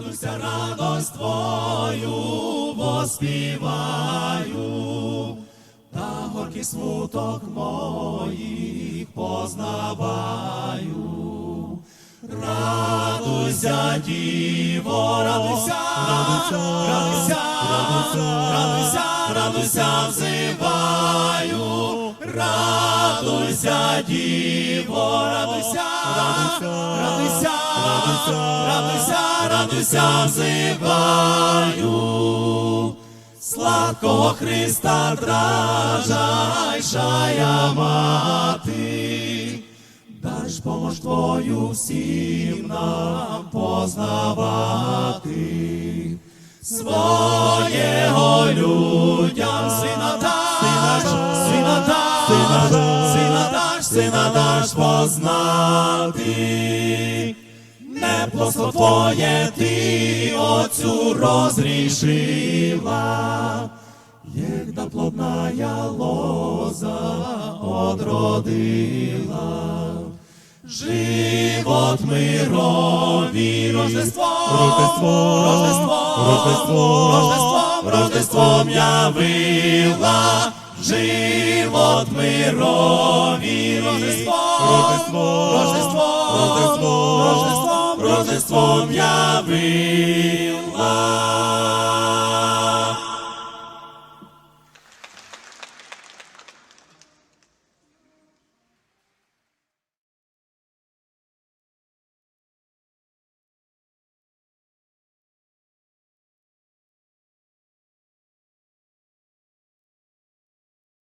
Радуйся, радость Твою воспіваю, та горький смуток моїх познаваю. Радуйся, Діво, радуйся, радуйся, радуйся, радуйся, взиваю. Радуйся, Діво, радуйся, радуйся, радуйся, радуйся, взиваю. Сладкого Христа дражайшая мати, дай ж помощ Твою всім нам познавати. Своєго людям сина даш, сина даш, сина даш, сина даш познати. Неплоско Твоє ти оцю розрішила, як да плодна лоза одродила. Живот мирові, Рождество, Рождество, Рождество, Рождество, Рождеством явила. Живот мирові, Рождество, Рождество, Рождество, Рождество, Рождеством явила.